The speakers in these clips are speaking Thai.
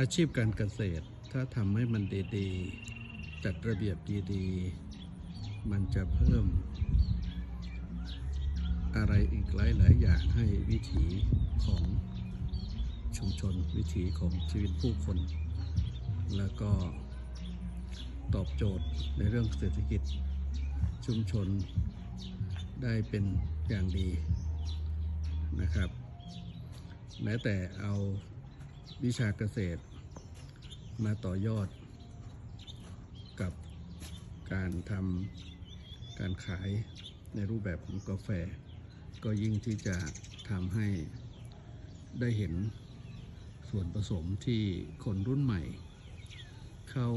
อาชีพการเกษตรถ้าทำให้มันดีๆ จัดระเบียบดีๆ มันจะเพิ่ม อะไรอีกหลายๆอย่างให้วิถีของชุมชนวิถีของชีวิตผู้คน แล้วก็ตอบโจทย์ในเรื่องเศรษฐกิจชุมชนได้เป็นอย่างดีนะครับ แม้แต่เอา วิชาเกษตร มาต่อยอดกับการทำการขายในรูปแบบของกาแฟ ก็ยิ่งที่จะทำให้ได้เห็นส่วนผสมที่คนรุ่นใหม่ เขา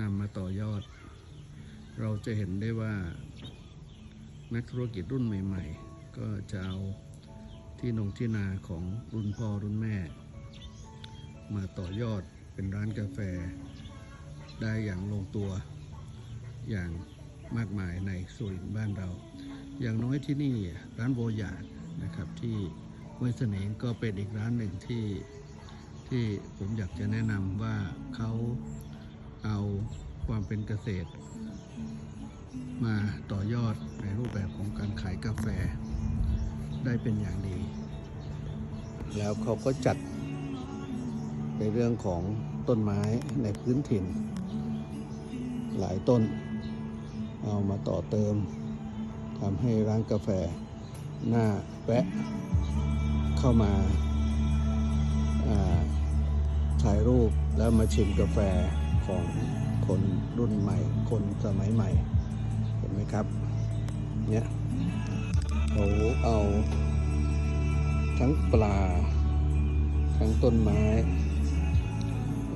นำมาต่อยอด เราจะเห็นได้ว่านักธุรกิจรุ่นใหม่ ๆ ก็จะเอาที่นงที่นาของรุ่นพ่อรุ่นแม่ มาต่อยอดเป็นร้านกาแฟ ได้อย่างลงตัวอย่างมากมายในสุรินทร์บ้านเรา อย่างน้อยที่นี่ร้านโบยาดนะครับที่ห้วยเสน่ห์ก็เป็นอีกร้านหนึ่งที่ที่ผมอยากจะแนะนำว่าเขาเอาความเป็นเกษตร มาต่อยอดในรูปแบบของการขายกาแฟได้เป็นอย่างดี แล้วเขาก็จัด ในเรื่องของต้นไม้ในพื้นถิ่น หลายต้น เอามาต่อเติมทำให้ร้านกาแฟหน้าแวะเข้ามาาถ่ายรูปแล้วมาชิมกาแฟของคนรุ่นใหม่ คนสมัยใหม่ เห็นไหมครับ เนี่ยเขาเอาทั้งปลา ทั้งต้นไม้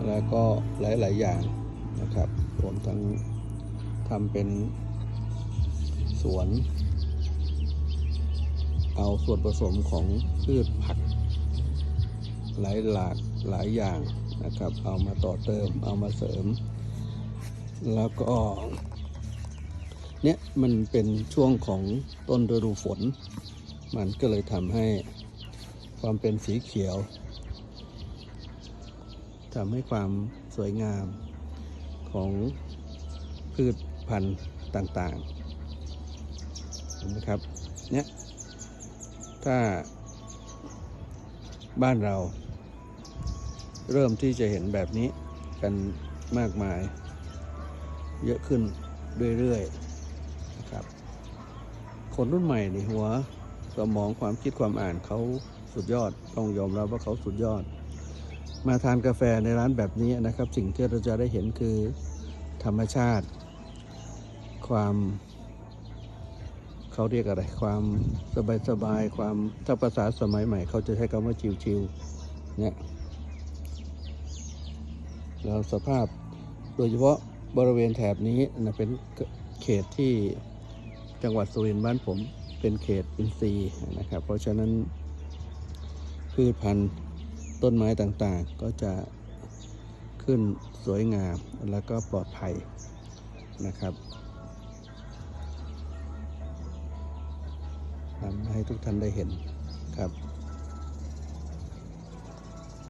แล้วก็หลาย ๆ อย่างนะครับรวมทั้งทำเป็นสวน เอาส่วนผสมของพืชผัก หลายหลากหลายอย่างนะครับ เอามาต่อเติมเอามาเสริม แล้วก็เนี่ยมันเป็นช่วงของต้นฤดูฝน มันก็เลยทำให้ความเป็นสีเขียว ทำให้ความสวยงามของพืชพันธุ์ต่างๆเห็นไหมครับเนี่ยถ้าบ้านเราเริ่มที่จะเห็นแบบนี้กันมากมาย เยอะขึ้นเรื่อยๆนะครับ คนรุ่นใหม่ในหัวสมองความคิดความอ่านเขาสุดยอด ต้องยอมรับว่าเขาสุดยอด มาทานกาแฟในร้านแบบนี้นะครับ สิ่งที่เราจะได้เห็นคือธรรมชาติ ความเขาเรียกอะไร ความสบายๆความถ้าภาษาสมัยใหม่ เขาจะใช้คำว่าชิวๆเนี่ยแล้วสภาพโดยเฉพาะบริเวณแถบนี้นะเป็นเขตที่จังหวัดสุรินทร์บ้านผมเป็นเขตอินทรีย์นะครับ เพราะฉะนั้นพืชพันธุ์ ต้นไม้ต่างๆ ก็จะขึ้นสวยงามแล้วก็ปลอดภัยนะครับทำให้ทุกท่านได้เห็นครับ